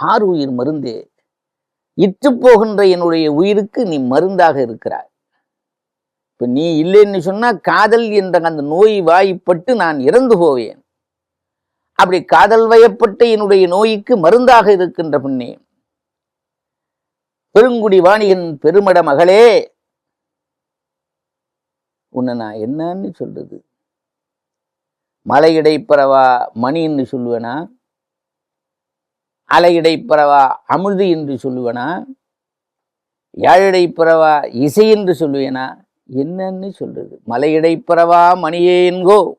ஆறு உயிர் மருந்தே. இற்று போகின்ற என்னுடைய உயிருக்கு நீ மருந்தாக இருக்கிறாய். இப்ப நீ இல்லைன்னு சொன்னா காதல் என்ற அந்த நோய் வாய்ப்பட்டு நான் இறந்து போவேன். அப்படி காதல் வயப்பட்ட என்னுடைய நோய்க்கு மருந்தாக இருக்கின்ற பெண்ணே. பெருங்குடி வாணிகன் பெருமட மகளே. உன்னை நான் என்னன்னு சொல்றது. மலையிடை பரவா மணின்னு சொல்லுவேனா? அலையிடை பறவா அமிர்து என்று சொல்லுவேனா? யாழிடை பிறவா இசை என்று சொல்லுவேனா? என்னன்னு சொல்றது. மலையிடை பறவா மணியே என்கோ.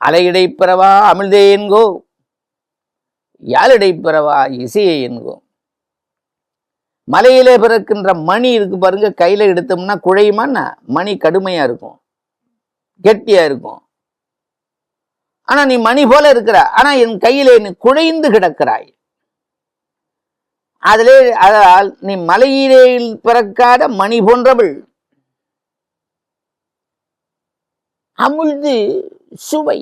அலையிடை பிறவா அமிழ்தே என்கோ. யாழிடை பறவா இசையை என்கோ. மலையிலே பிறக்கின்ற மணி இருக்கு பாருங்க கையில எடுத்தோம்னா குழையுமான்னா மணி கடுமையா இருக்கும். கெட்டியா இருக்கும். ஆனா நீ மணி போல இருக்கிற ஆனா என் கையிலே நீ குழைந்து கிடக்கிறாய். அதிலே அதால் நீ மலையிலே பிறக்காத மணி போன்றவள். அமுழ்ந்து சுவை.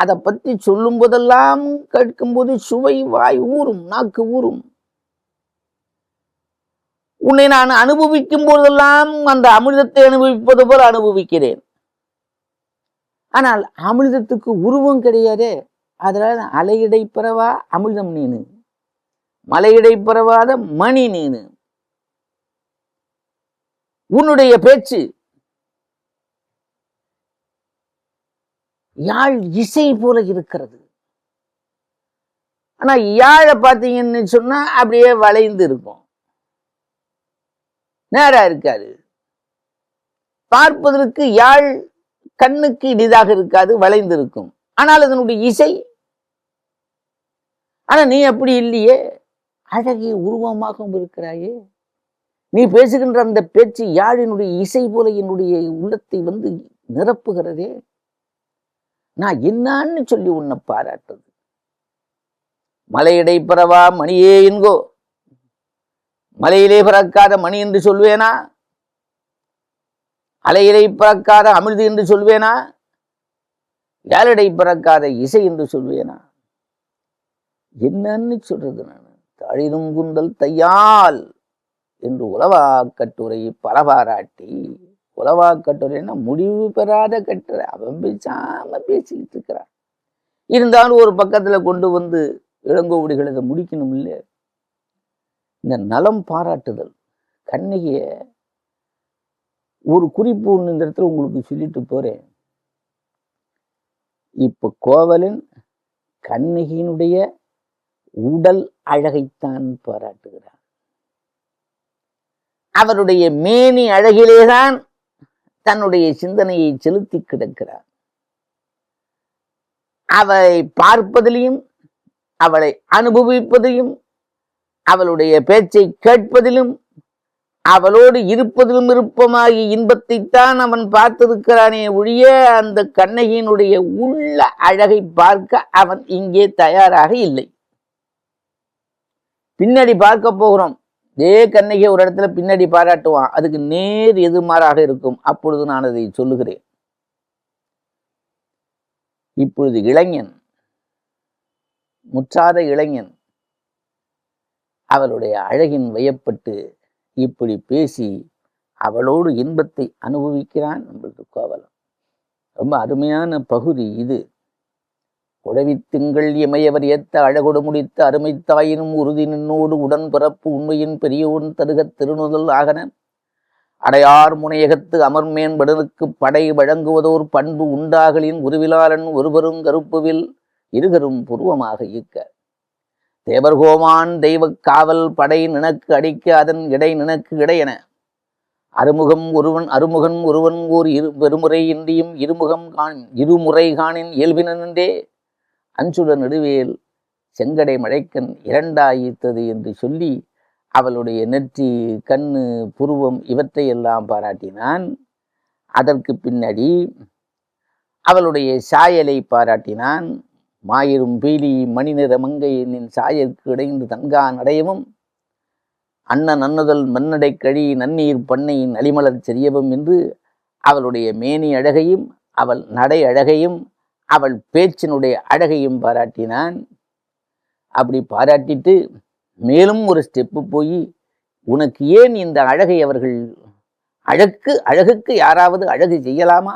அதை பற்றி சொல்லும் போதெல்லாம் கேட்கும்போது சுவை வாய் ஊறும் நாக்கு ஊறும். உன்னை நான் அனுபவிக்கும் போதெல்லாம் அந்த அமிர்தத்தை அனுபவிப்பது போல அனுபவிக்கிறேன். ஆனால் அமிர்தத்துக்கு உருவம் கிடையாதே. அதனால் அலையிடை பரவா அமிர்தம் நீனு. மலையிடை பரவாத மணி நீனு. உன்னுடைய பேச்சு. யாழ் இசை போல இருக்கிறது. ஆனா யாழை பார்த்தீங்கன்னு சொன்னா அப்படியே வளைந்து இருக்கும். நேரா இருக்காது. பார்ப்பதற்கு யாழ் கண்ணுக்கு இனிதாக இருக்காது வளைந்திருக்கும். ஆனால் அதனுடைய இசை ஆனா நீ அப்படி இல்லையே அழகிய உருவமாகவும் இருக்கிறாயே. நீ பேசுகின்ற அந்த பேச்சு யாழினுடைய இசை போல என்னுடைய உள்ளத்தை வந்து நிரப்புகிறதே. நான் என்னான்னு சொல்லி உன்னை பாராட்டுறது. மலையடை பரவா மணியே என்கோ. மலையிலே பிறக்காத மணி என்று சொல்வேனா? அலையிலை பிறக்காத அமிர்து என்று சொல்வேனா? யாழடை பிறக்காத இசை என்று சொல்வேனா? என்னன்னு சொல்றது நான். தழிதும் குந்தல் தையால் என்று உலவா கட்டுரை பல பாராட்டி உலவா கட்டுரைன்னா முடிவு பெறாத கட்டுரை. அவன் பேசாம பேசிக்கிட்டு இருக்கிறான். இருந்தாலும் ஒரு பக்கத்துல கொண்டு வந்து இளங்கோவடிகள் இதை முடிக்கணும் இல்லையே இந்த நலம் பாராட்டுதல் கண்ணகிய ஒரு குறிப்பு ஒன்று இந்த இடத்துல உங்களுக்கு சொல்லிட்டு போறேன். இப்ப கோவலன் கண்ணகியினுடைய உடல் அழகைத்தான் பாராட்டுகிறார் அவருடைய மேனி அழகிலேதான் தன்னுடைய சிந்தனையை செலுத்தி கிடக்கிறார் அவளை பார்ப்பதிலையும் அவளை அனுபவிப்பதையும் அவளுடைய பேச்சை கேட்பதிலும் அவளோடு இருப்பதிலும் விருப்பமாகி இன்பத்தைத்தான் அவன் பார்த்திருக்கிறானே ஒழிய அந்த கண்ணகியினுடைய உள்ள அழகை பார்க்க அவன் இங்கே தயாராக இல்லை. பின்னாடி பார்க்க போகிறோம். இதே கண்ணகியை ஒரு இடத்துல பின்னாடி பாராட்டுவான். அதுக்கு நேர் எதிர்மாறாக இருக்கும். அப்பொழுது நான் அதை சொல்லுகிறேன். இப்பொழுது இளைஞன் முற்றாத இளைஞன் அவளுடைய அழகின் வயப்பட்டு இப்படி பேசி அவளோடு இன்பத்தை அனுபவிக்கிறான் நம்மளது கோவலம். ரொம்ப அருமையான பகுதி இது. உடவி திங்கள் இமையவர் ஏத்த அழகொடு முடித்த அருமை தாயினும் உறுதி நின்னோடு உடன் பிறப்பு உண்மையின் பெரியோன் தருகத் திருநுதல் ஆகன. அடையார் முனையகத்து அமர்மேன்படனுக்கு படை வழங்குவதோர் பண்பு உண்டாகலின் உருவிலாளன் ஒருவரும் கருப்புவில் இருகரும் புருவமாக இருக்க தேவர்கோமான் தெய்வக் காவல் படை நினக்கு அடிக்க அதன் இடை நினக்கு இடையென. அருமுகம் ஒருவன் அருமுகன் ஒருவன் ஓர் இரு பெருமுறை இன்றியும் இருமுகம் காண் இருமுறை காணின் இயல்பினே அஞ்சுட நெடுவேல் செங்கடை மழைக்கண் இரண்டாயித்தது என்று சொல்லி அவளுடைய நெற்றி கண்ணு புருவம் இவற்றையெல்லாம் பாராட்டினான். அதற்கு பின்னாடி அவளுடைய சாயலை பாராட்டினான். மாயிரும் பீலி மணிநிற மங்கை நின் சாயற்கு இடைந்து தங்கா நடையவும் அண்ணன் நன்னுதல் மன்னடை கழி நன்னீர் பண்ணையின் அலிமலர் செறியவும் என்று அவளுடைய மேனி அழகையும் அவள் நடை அழகையும் அவள் பேச்சினுடைய அழகையும் பாராட்டினான். அப்படி பாராட்டிட்டு மேலும் ஒரு ஸ்டெப்பு போய் உனக்கு ஏன் இந்த அழகை அவர்கள் அழகு அழகுக்கு யாராவது அழகு செய்யலாமா?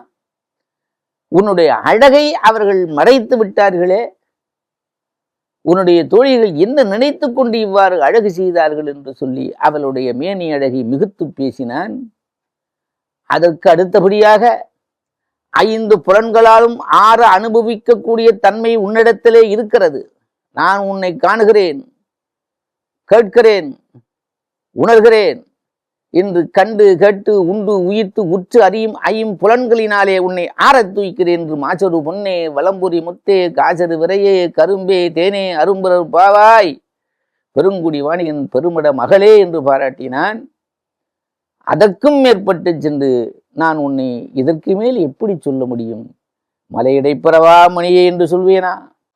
உன்னுடைய அழகை அவர்கள் மறைத்து விட்டார்களே. உன்னுடைய தோழிகள் என்ன நினைத்து கொண்டு இவ்வாறு அழகு செய்தார்கள் என்று சொல்லி அவளுடைய மேனி அழகை மிகுத்து பேசினான். அதற்கு அடுத்தபடியாக ஐந்து புலன்களாலும் ஆறு அனுபவிக்கக்கூடிய தன்மை உன்னிடத்திலே இருக்கிறது. நான் உன்னை காணுகிறேன் கேட்கிறேன் உணர்கிறேன். என்று கண்டு கேட்டு உண்டு உயிர்த்து உற்று அறியும் ஐயும் புலன்களினாலே உன்னை ஆறத் தூய்க்கிறேன் என்று மாச்சரு பொன்னே வலம்புரி முத்தே காசரு விரையே கரும்பே தேனே அரும்புரர் பாவாய். பெருங்குடி வாணியின் பெருமிட மகளே என்று பாராட்டினான். அதற்கும் மேற்பட்டு சென்று நான் உன்னை இதற்கு மேல் எப்படி சொல்ல முடியும்? மலையடை மணியே என்று சொல்வேனா?